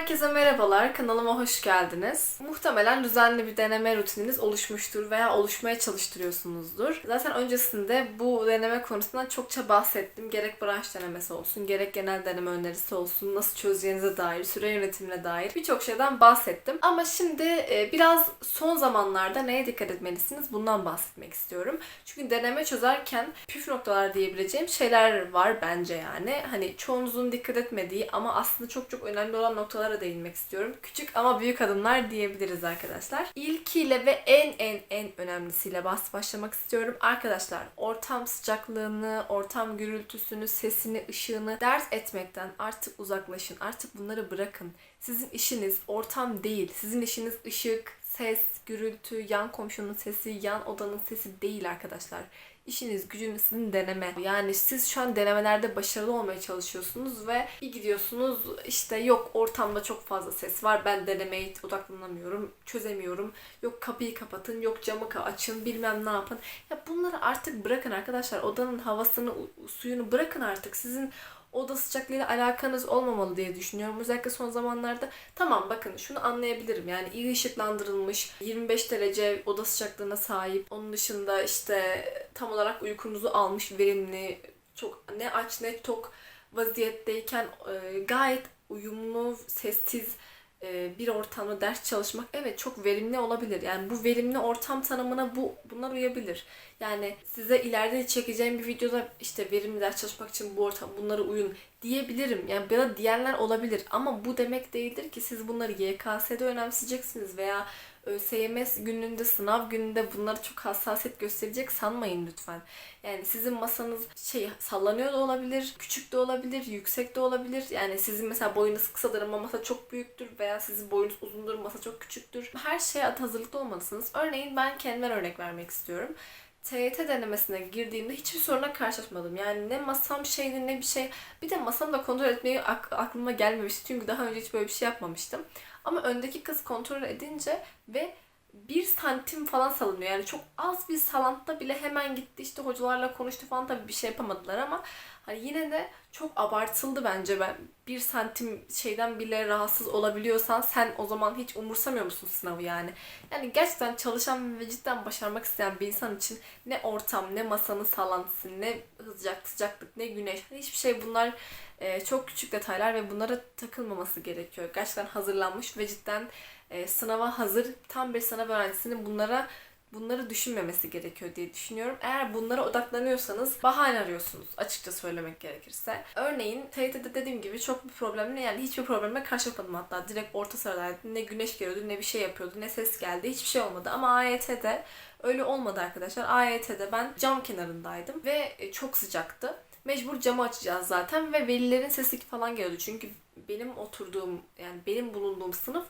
Herkese merhabalar, kanalıma hoş geldiniz. Muhtemelen düzenli bir deneme rutininiz oluşmuştur veya oluşmaya çalıştırıyorsunuzdur. Zaten öncesinde bu deneme konusundan çokça bahsettim. Gerek branş denemesi olsun, gerek genel deneme önerisi olsun, nasıl çözeceğinize dair, süre yönetimine dair birçok şeyden bahsettim. Ama şimdi e, biraz son zamanlarda neye dikkat etmelisiniz bundan bahsetmek istiyorum. Çünkü deneme çözerken püf noktalar diyebileceğim şeyler var bence yani. Hani çoğunuzun dikkat etmediği ama aslında çok çok önemli olan noktalara değinmek istiyorum. Küçük ama büyük adımlar diyebiliriz arkadaşlar. İlkiyle ve en en en önemlisiyle bas başlamak istiyorum. Arkadaşlar ortam sıcaklığını, ortam gürültüsünü, sesini, ışığını ders etmekten artık uzaklaşın. Artık bunları bırakın. Sizin işiniz ortam değil. Sizin işiniz ışık, ses, gürültü, yan komşunun sesi, yan odanın sesi değil arkadaşlar. İşiniz, gücünüz sizin deneme. Yani siz şu an denemelerde başarılı olmaya çalışıyorsunuz ve bir gidiyorsunuz işte yok ortamda çok fazla ses var ben denemeye odaklanamıyorum, çözemiyorum. Yok kapıyı kapatın, yok camı açın, bilmem ne yapın. Ya bunları artık bırakın arkadaşlar. Odanın havasını, suyunu bırakın artık. Sizin oda sıcaklığıyla alakanız olmamalı diye düşünüyorum. Özellikle son zamanlarda tamam bakın şunu anlayabilirim. Yani iyi ışıklandırılmış 25 derece oda sıcaklığına sahip. Onun dışında işte tam olarak uykunuzu almış verimli çok ne aç ne tok vaziyetteyken e, gayet uyumlu, sessiz e, bir ortamda ders çalışmak evet çok verimli olabilir. Yani bu verimli ortam tanımına bu bunlar uyabilir. Yani size ileride çekeceğim bir videoda işte verimli ders çalışmak için bu ortam bunları uyun diyebilirim. Yani bana diyenler olabilir ama bu demek değildir ki siz bunları YKS'de önemseyeceksiniz veya ÖSYM gününde, sınav gününde bunlara çok hassasiyet gösterecek sanmayın lütfen. Yani sizin masanız şey sallanıyor da olabilir, küçük de olabilir, yüksek de olabilir. Yani sizin mesela boyunuz kısadır ama masa çok büyüktür veya sizin boyunuz uzundur, masa çok küçüktür. Her şeye hazırlıklı olmalısınız. Örneğin ben kendimden örnek vermek istiyorum. TYT denemesine girdiğimde hiçbir soruna karşılaşmadım. Yani ne masam şeydi ne bir şey. Bir de masamı da kontrol etmeyi ak- aklıma gelmemişti. Çünkü daha önce hiç böyle bir şey yapmamıştım. Ama öndeki kız kontrol edince ve bir santim falan salınıyor. Yani çok az bir salantta bile hemen gitti işte hocalarla konuştu falan tabii bir şey yapamadılar ama hani yine de çok abartıldı bence ben. Bir santim şeyden bile rahatsız olabiliyorsan sen o zaman hiç umursamıyor musun sınavı yani? Yani gerçekten çalışan ve cidden başarmak isteyen bir insan için ne ortam, ne masanın sallantısı, ne sıcak, sıcaklık, ne güneş, hiçbir şey bunlar e, çok küçük detaylar ve bunlara takılmaması gerekiyor. Gerçekten hazırlanmış ve cidden e, sınava hazır tam bir sınav öğrencisinin bunlara bunları düşünmemesi gerekiyor diye düşünüyorum. Eğer bunlara odaklanıyorsanız bahane arıyorsunuz açıkça söylemek gerekirse. Örneğin TYT'de dediğim gibi çok bir problemle yani hiçbir problemle karşılaşmadım hatta. Direkt orta sıradaydı. Ne güneş geliyordu ne bir şey yapıyordu ne ses geldi hiçbir şey olmadı. Ama AYT'de öyle olmadı arkadaşlar. AYT'de ben cam kenarındaydım ve e, çok sıcaktı. Mecbur camı açacağız zaten ve velilerin sesi falan geliyordu. Çünkü benim oturduğum yani benim bulunduğum sınıf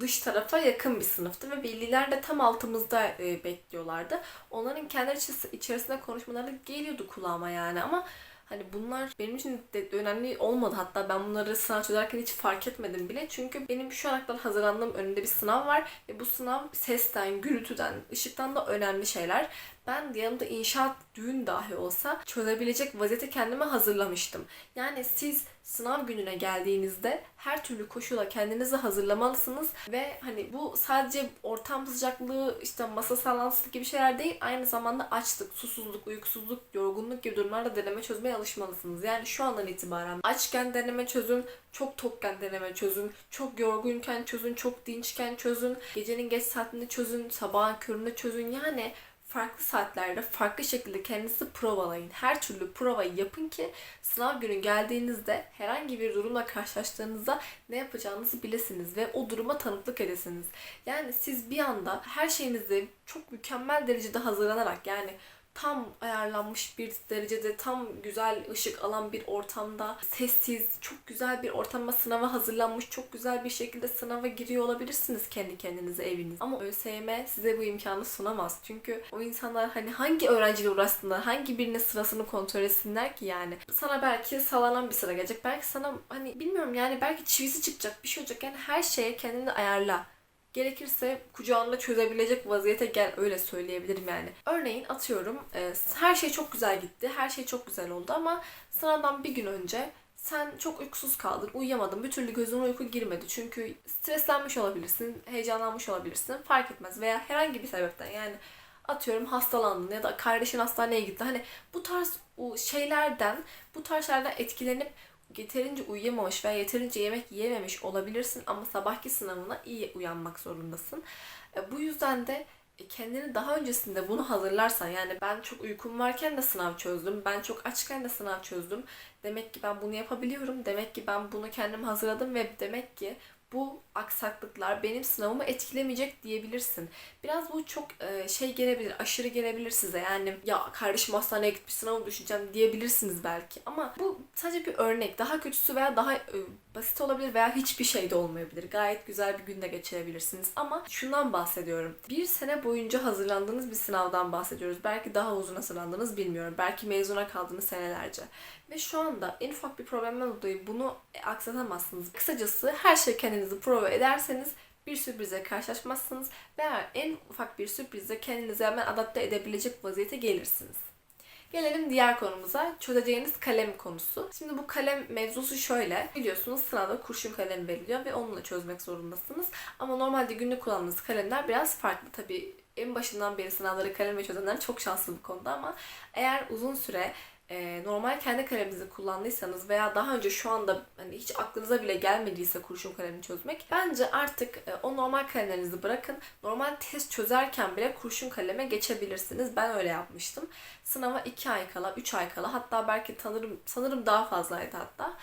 dış tarafa yakın bir sınıftı ve veliler de tam altımızda e, bekliyorlardı. Onların kendi içi- içerisinde konuşmaları geliyordu kulağıma yani ama hani bunlar benim için de önemli olmadı. Hatta ben bunları sınav çözerken hiç fark etmedim bile. Çünkü benim şu ana kadar hazırlandığım önünde bir sınav var ve bu sınav sesten, gürültüden, ışıktan da önemli şeyler. Ben yanımda inşaat düğün dahi olsa çözebilecek vaziyete kendimi hazırlamıştım. Yani siz sınav gününe geldiğinizde her türlü koşula kendinizi hazırlamalısınız ve hani bu sadece ortam sıcaklığı işte masa sallantısı gibi şeyler değil aynı zamanda açlık, susuzluk, uykusuzluk, yorgunluk gibi durumlarda deneme çözmeye alışmalısınız. Yani şu andan itibaren açken deneme çözün, çok tokken deneme çözün, çok yorgunken çözün, çok dinçken çözün, gecenin geç saatinde çözün, sabahın köründe çözün yani farklı saatlerde farklı şekilde kendinizi provalayın. Her türlü provayı yapın ki sınav günü geldiğinizde herhangi bir durumla karşılaştığınızda ne yapacağınızı bilesiniz ve o duruma tanıklık edesiniz. Yani siz bir anda her şeyinizi çok mükemmel derecede hazırlanarak yani tam ayarlanmış bir derecede tam güzel ışık alan bir ortamda sessiz, çok güzel bir ortamda sınava hazırlanmış, çok güzel bir şekilde sınava giriyor olabilirsiniz kendi kendinize eviniz. Ama ÖSYM size bu imkanı sunamaz. Çünkü o insanlar hani hangi öğrenciyle uğraşsınlar, hangi birinin sırasını kontrol etsinler ki yani. Sana belki sallanan bir sıra gelecek. Belki sana hani bilmiyorum yani belki çivisi çıkacak, bir şey olacak. Yani her şeye kendini ayarla. Gerekirse kucağında çözebilecek vaziyete gel öyle söyleyebilirim yani. Örneğin atıyorum e, her şey çok güzel gitti. Her şey çok güzel oldu ama sınavdan bir gün önce sen çok uykusuz kaldın, uyuyamadın, bir türlü gözüne uyku girmedi. Çünkü streslenmiş olabilirsin, heyecanlanmış olabilirsin, fark etmez. Veya herhangi bir sebepten yani atıyorum hastalandın ya da kardeşin hastaneye gitti. Hani bu tarz şeylerden, bu tarz şeylerden etkilenip yeterince uyuyamamış veya yeterince yemek yiyememiş olabilirsin ama sabahki sınavına iyi uyanmak zorundasın. E, bu yüzden de kendini daha öncesinde bunu hazırlarsan yani ben çok uykum varken de sınav çözdüm. Ben çok açken de sınav çözdüm. Demek ki ben bunu yapabiliyorum. Demek ki ben bunu kendim hazırladım ve demek ki bu aksaklıklar benim sınavımı etkilemeyecek diyebilirsin. Biraz bu çok e, şey gelebilir, aşırı gelebilir size. Yani ya kardeşim hastaneye gitmiş sınavı düşeceğim diyebilirsiniz belki. Ama bu sadece bir örnek. Daha kötüsü veya daha e, basit olabilir veya hiçbir şey de olmayabilir. Gayet güzel bir günde geçirebilirsiniz. Ama şundan bahsediyorum. Bir sene boyunca hazırlandığınız bir sınavdan bahsediyoruz. Belki daha uzun hazırlandınız bilmiyorum. Belki mezuna kaldınız senelerce. Ve şu anda en ufak bir problemden dolayı bunu aksatamazsınız. Kısacası her şey kendinizi prova ederseniz bir sürprize karşılaşmazsınız veya en ufak bir sürprize kendinizi hemen adapte edebilecek vaziyete gelirsiniz. Gelelim diğer konumuza. Çözeceğiniz kalem konusu. Şimdi bu kalem mevzusu şöyle. Biliyorsunuz sınavda kurşun kalem veriliyor ve onunla çözmek zorundasınız. Ama normalde günlük kullandığınız kalemler biraz farklı. Tabii en başından beri sınavları kalemle çözenler çok şanslı bu konuda ama eğer uzun süre e, normal kendi kaleminizi kullandıysanız veya daha önce şu anda hani hiç aklınıza bile gelmediyse kurşun kalemini çözmek bence artık e, o normal kalemlerinizi bırakın. Normal test çözerken bile kurşun kaleme geçebilirsiniz. Ben öyle yapmıştım. Sınava 2 ay kala, 3 ay kala hatta belki tanırım sanırım daha fazlaydı hatta.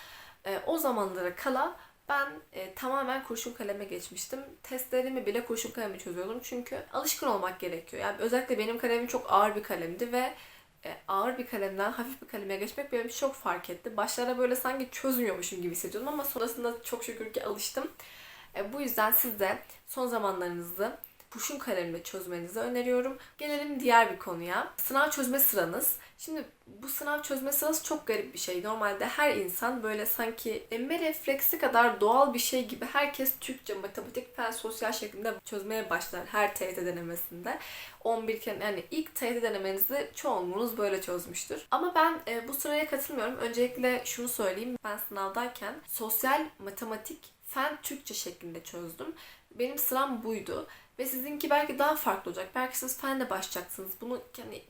E, o zamanlara kala ben e, tamamen kurşun kaleme geçmiştim. Testlerimi bile kurşun kaleme çözüyordum. Çünkü alışkın olmak gerekiyor. Yani özellikle benim kalemim çok ağır bir kalemdi ve ağır bir kalemden hafif bir kaleme geçmek benim çok fark etti. Başlarda böyle sanki çözmüyormuşum gibi hissediyordum ama sonrasında çok şükür ki alıştım. E, bu yüzden siz de son zamanlarınızı kurşun kalemle çözmenizi öneriyorum. Gelelim diğer bir konuya. Sınav çözme sıranız. Şimdi bu sınav çözme sırası çok garip bir şey. Normalde her insan böyle sanki emme refleksi kadar doğal bir şey gibi herkes Türkçe, matematik, fen, sosyal şeklinde çözmeye başlar her TYT denemesinde. 11 kere yani ilk TYT denemenizi çoğunluğunuz böyle çözmüştür. Ama ben e, bu sıraya katılmıyorum. Öncelikle şunu söyleyeyim. Ben sınavdayken sosyal, matematik, fen, Türkçe şeklinde çözdüm. Benim sıram buydu. Ve sizinki belki daha farklı olacak. Belki siz fende başlayacaksınız. Bunu yani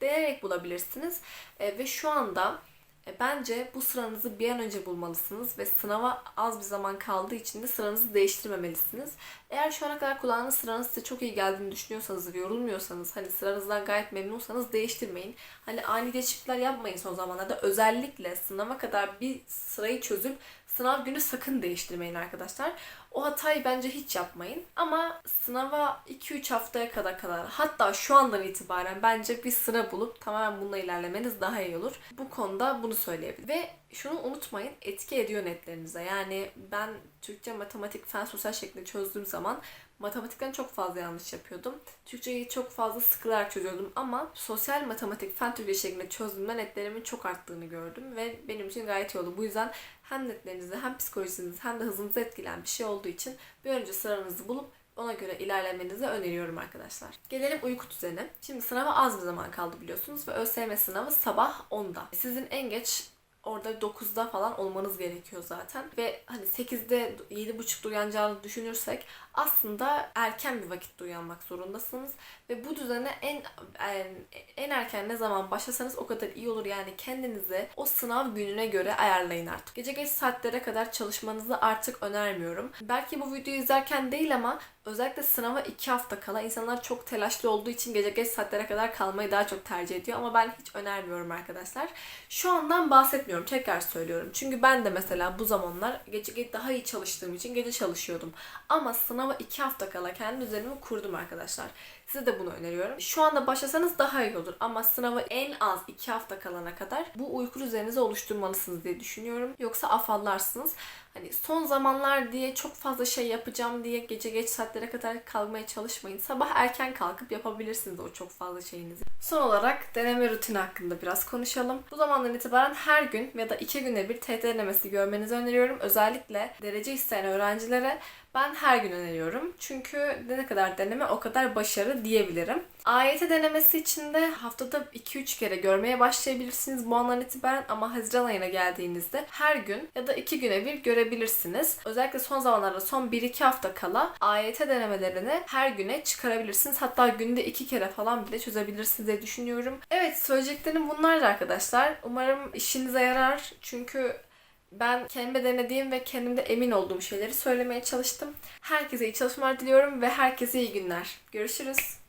deneyerek bulabilirsiniz. E, ve şu anda e, bence bu sıranızı bir an önce bulmalısınız ve sınava az bir zaman kaldığı için de sıranızı değiştirmemelisiniz. Eğer şu ana kadar kullandığınız sıranız size çok iyi geldiğini düşünüyorsanız ve yorulmuyorsanız, hani sıranızdan gayet memnunsanız değiştirmeyin. Hani ani değişiklikler yapmayın son zamanlarda. Özellikle sınava kadar bir sırayı çözüp sınav günü sakın değiştirmeyin arkadaşlar. O hatayı bence hiç yapmayın. Ama sınava 2-3 haftaya kadar kadar hatta şu andan itibaren bence bir sıra bulup tamamen bununla ilerlemeniz daha iyi olur. Bu konuda bunu söyleyebilirim. Ve şunu unutmayın etki ediyor netlerinize. Yani ben Türkçe, matematik, fen, sosyal şeklinde çözdüğüm zaman matematikten çok fazla yanlış yapıyordum. Türkçeyi çok fazla sıkılarak çözüyordum ama sosyal matematik, fen Türkçe şeklinde çözdüğümde netlerimin çok arttığını gördüm ve benim için gayet iyi oldu. Bu yüzden hem netlerinizi hem psikolojinizi hem de hızınızı etkileyen bir şey olduğu için bir önce sıranızı bulup ona göre ilerlemenizi öneriyorum arkadaşlar. Gelelim uyku düzeni. Şimdi sınava az bir zaman kaldı biliyorsunuz ve ÖSYM sınavı sabah 10'da. Sizin en geç orada 9'da falan olmanız gerekiyor zaten. Ve hani 8'de 7.30'da uyanacağını düşünürsek aslında erken bir vakitte uyanmak zorundasınız. Ve bu düzene en, en, en erken ne zaman başlasanız o kadar iyi olur. Yani kendinizi o sınav gününe göre ayarlayın artık. Gece geç saatlere kadar çalışmanızı artık önermiyorum. Belki bu videoyu izlerken değil ama özellikle sınava 2 hafta kala insanlar çok telaşlı olduğu için gece geç saatlere kadar kalmayı daha çok tercih ediyor. Ama ben hiç önermiyorum arkadaşlar. Şu andan bahsetmiyorum. Tekrar söylüyorum. Çünkü ben de mesela bu zamanlar gece geç daha iyi çalıştığım için gece çalışıyordum. Ama sınava 2 hafta kala kendi düzenimi kurdum arkadaşlar. Size de bunu öneriyorum. Şu anda başlasanız daha iyi olur ama sınava en az 2 hafta kalana kadar bu uyku düzeninizi oluşturmalısınız diye düşünüyorum. Yoksa afallarsınız. Hani son zamanlar diye çok fazla şey yapacağım diye gece geç saatlere kadar kalmaya çalışmayın. Sabah erken kalkıp yapabilirsiniz o çok fazla şeyinizi. Son olarak deneme rutini hakkında biraz konuşalım. Bu zamandan itibaren her gün ya da iki güne bir TET denemesi görmenizi öneriyorum. Özellikle derece isteyen öğrencilere ben her gün öneriyorum. Çünkü ne kadar deneme o kadar başarı diyebilirim. AYT denemesi için de haftada 2-3 kere görmeye başlayabilirsiniz bu andan itibaren ama Haziran ayına geldiğinizde her gün ya da 2 güne bir görebilirsiniz. Özellikle son zamanlarda son 1-2 hafta kala AYT denemelerini her güne çıkarabilirsiniz. Hatta günde 2 kere falan bile çözebilirsiniz diye düşünüyorum. Evet söyleyeceklerim bunlardı arkadaşlar. Umarım işinize yarar. Çünkü ben kendime denediğim ve kendimde emin olduğum şeyleri söylemeye çalıştım. Herkese iyi çalışmalar diliyorum ve herkese iyi günler. Görüşürüz.